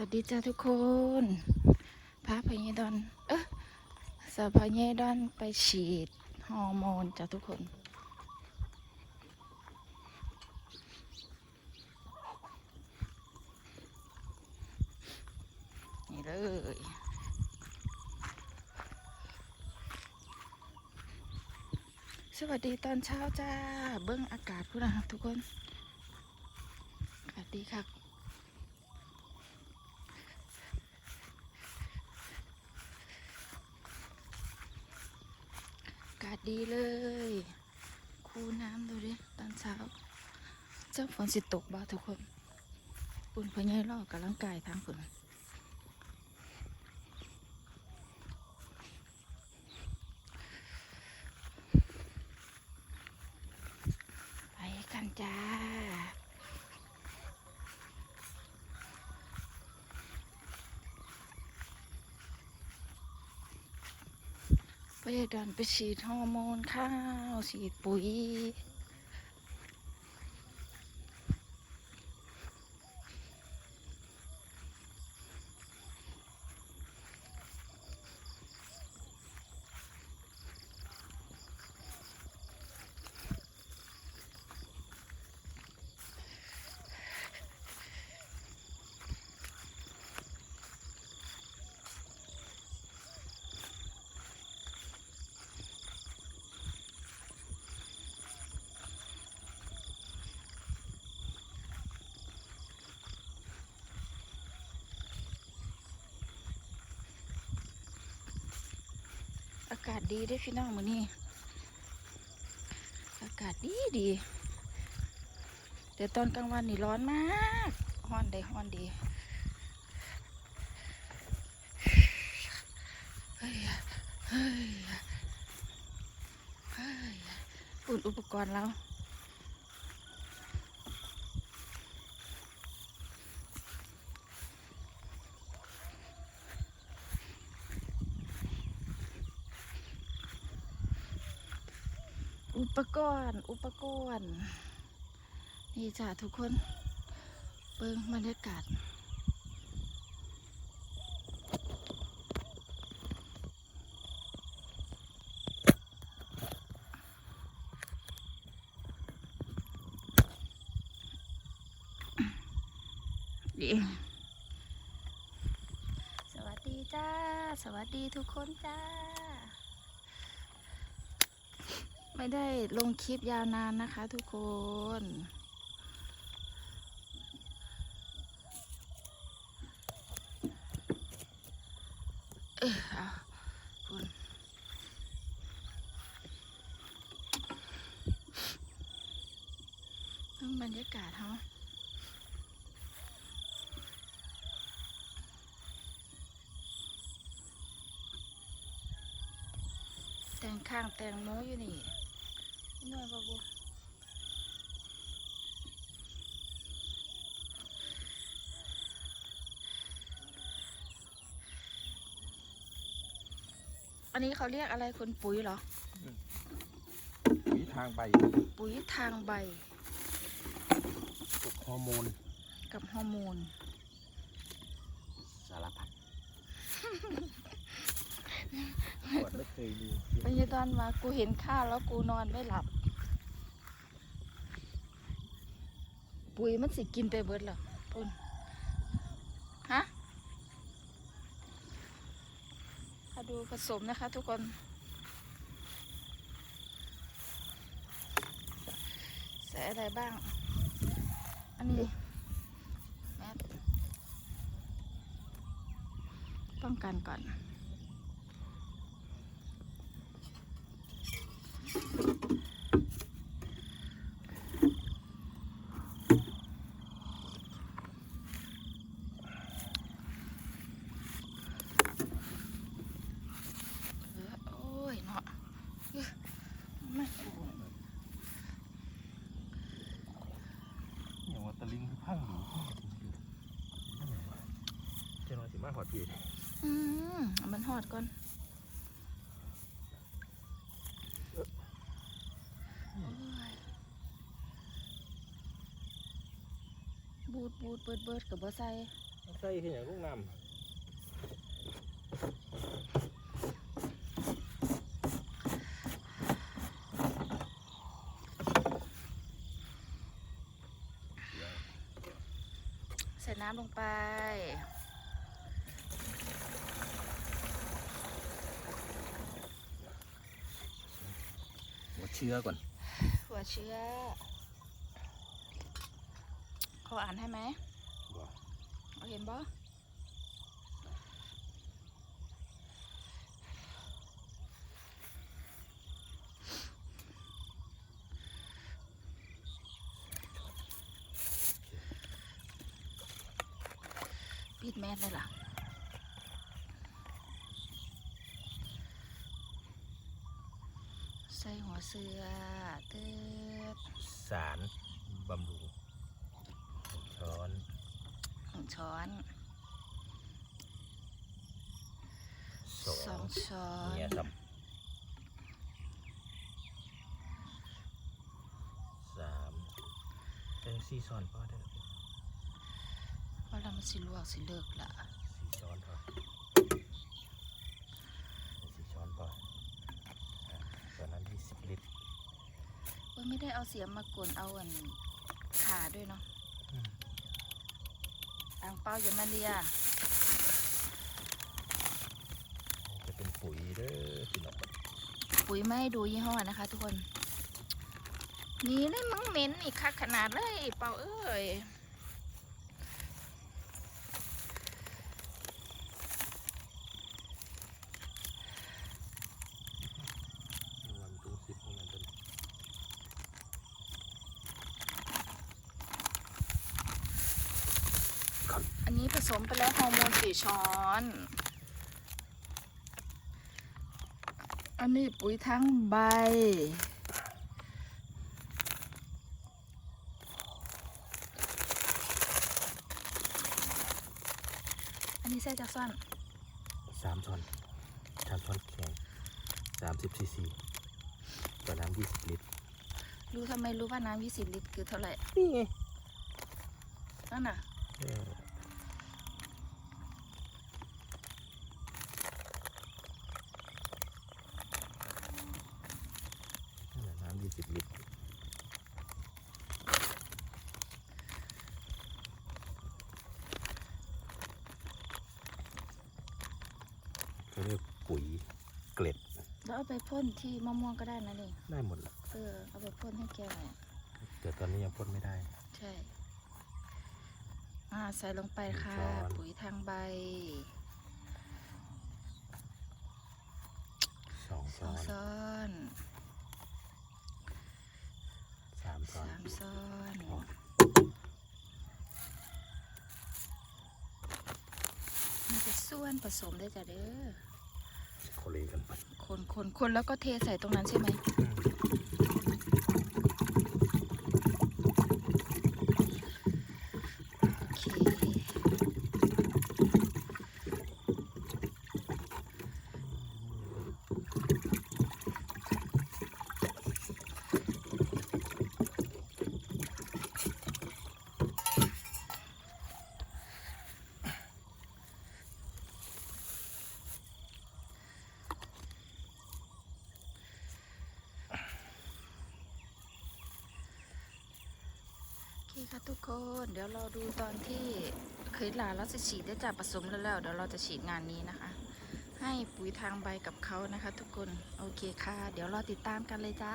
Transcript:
วัสดีจ้าทุกคนพาพญดอน เอ๊ะสาวพญดอนไปฉีดฮอร์โมนจ้าทุกคน นี่เลยสวัสดีตอนเช้าจ้า เบิ้งอากาศพูดนะทุกคนอากาศดีครั บอากาศดีเลย คูน้ำดูดิตอนเช้า เจ้าฝนสิตกบ้าทุกคนปุ่นพญายลอกกำลังกายทางฝนไปกันจ้า ไปดันไปฉีดฮอร์โมนข้าว ฉีดปุ๋ยากาศดีได้อพี่น้องมือนี่อากาศดีดีเดี๋ยวตอนกลางวันนี่ร้อนมากฮ้อนได้ฮ้อนดีเฮ้ยเฮ้ยเฮ้ยอุ่นอุปกรณ์แล้ว อุปกรณ์ อุปกรณ์ นี่จ้ะทุกคน เบิ่งบรรยากาศดีสวัสดีจ้า สวัสดีทุกคนจ้า ไม่ได้ลงคลิปยาวนานนะคะทุกคน เออเอาคุณต้องบรรยากาศเฮาแต่งข้างแต่งโมอยู่นี่ หน่อยบาบูอันนี้เขาเรียกอะไรคุณปุ๋ยเหรอ ปุ๋ยทางใบปุ๋ยทางใบพวกฮอร์โมนกับฮอร์โมน สารพัดปวดไม่เคยดูพยาตอนมากูเห็นข้าวแล้วกูนอนไม่หลับ ปุ๋ยมันสิกินไปเบิดหรอปุ่นฮะมาดูผสมนะคะ ทุกคน ใส่อะไรบ้าง อันนี้แมสป้องกันก่อน เออโอ้ยเนาะเอ้ยไม่โอ้ย อย่างว่าตะลิงคือพังหนูเจ้าน้อยสิ มาหอดพี่อืมเอามันหอดก่อนโอ้ยบูดบูดเบิดเบิดกับบ่ใส่ใส่ที่อย่างลูกน้ำใส่น้ำลงไป หัว เชื้อก่อน หัวเชื้อเขาอ่านให้ไหมบ่เอาเห็นบ่ปิดแมสเลยล่ะ ส่หัวเสือเติดสารบำรุงช้อนหนึ่งช้อนสอสองงช้อนเนี่ยครับสามเอ้ยสี่ช้อนพอได้อเพราะเรามันสิลวกสิเลิกละสี่ช้อนพอสี่ช้อนพออะตอนนั้นที่สิบลิตร เว้ย ไม่ได้เอาเสียมมากวนเอาอันขาด้วยเนาะอืมอ่างเปาอย่ามาเลียจะเป็นปุ๋ยเด้อพี่น้องปุ๋ยไม่ให้ดูยี่ห้อนะคะ ทุกคนนี่เลยมึงเหม็นอีกคักขนาดเลยเปาเอ้ย วันตุ้งสิบของมันต้น อันนี้ผ สมไปแล้วฮอร์โมนสี่ช้อน อันนี้ปุ๋ยทั้งใบ อันนี้ใส่จากซ่อนสามช้อนสามช้อนแข็งสามสิบซีซีต่อน้ำยี่สิบลิตร รู้ทำไมรู้ว่าน้ำยี่สิบลิตรคือเท่าไหร่ นี่ไงนั่นน่ะ เออนั่นแหละน้ำยี่สิบลิตร เขาเรียกปุ๋ยเกล็ด แล้วเอาไปพ่นที่มะม่วงก็ได้นะนี่ได้หมดแหละเออเอาไปพ่นให้แกหน่อยแต่ตอนนี้ยังพ่นไม่ได้ ใช่อ่าใส่ลงไปค่ะ ช้อน ปุ๋ยทางใบสองสช้อองนซ้อนสามช้อนสามซ้อนอ๋อ มันจะ ส่วนผสมได้จ้ะเด้อโคเลกันไปคนคนคนแล้วก็เทใส่ตรงนั้นใช่ไหม โอเค โอเคค่ะทุกคน เดี๋ยวเราดูตอนที่เคยลาเราจะฉีดได้จากผสมแล้วแล้ว เดี๋ยวเราจะฉีดงานนี้นะคะ ให้ปุ๋ยทางใบกับเขานะคะ ทุกคน โอเคค่ะ เดี๋ยวรอติดตามกันเลยจ้า